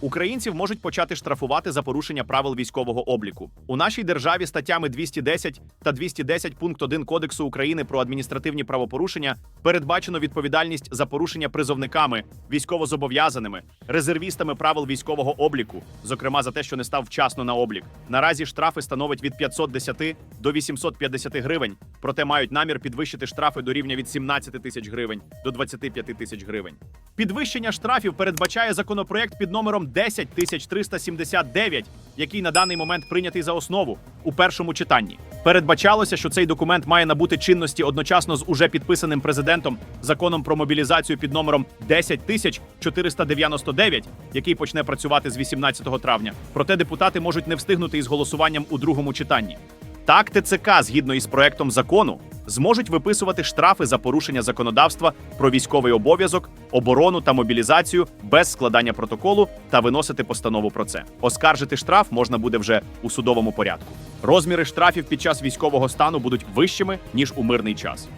Українців можуть почати штрафувати за порушення правил військового обліку. У нашій державі статтями 210 та 210 пункт 1 Кодексу України про адміністративні правопорушення передбачено відповідальність за порушення призовниками, військовозобов'язаними, резервістами правил військового обліку, зокрема за те, що не став вчасно на облік. Наразі штрафи становить від 510 до 850 гривень, проте мають намір підвищити штрафи до рівня від 17 тисяч гривень до 25 тисяч гривень. Підвищення штрафів передбачає законопроект під номером 10379, який на даний момент прийнятий за основу у першому читанні. Передбачалося, що цей документ має набути чинності одночасно з уже підписаним президентом законом про мобілізацію під номером 10499, який почне працювати з 18 травня. Проте депутати можуть не встигнути із голосуванням у другому читанні. Так, ТЦК, згідно із проектом закону, зможуть виписувати штрафи за порушення законодавства про військовий обов'язок, оборону та мобілізацію без складання протоколу та виносити постанову про це. Оскаржити штраф можна буде вже у судовому порядку. Розміри штрафів під час військового стану будуть вищими ніж у мирний час.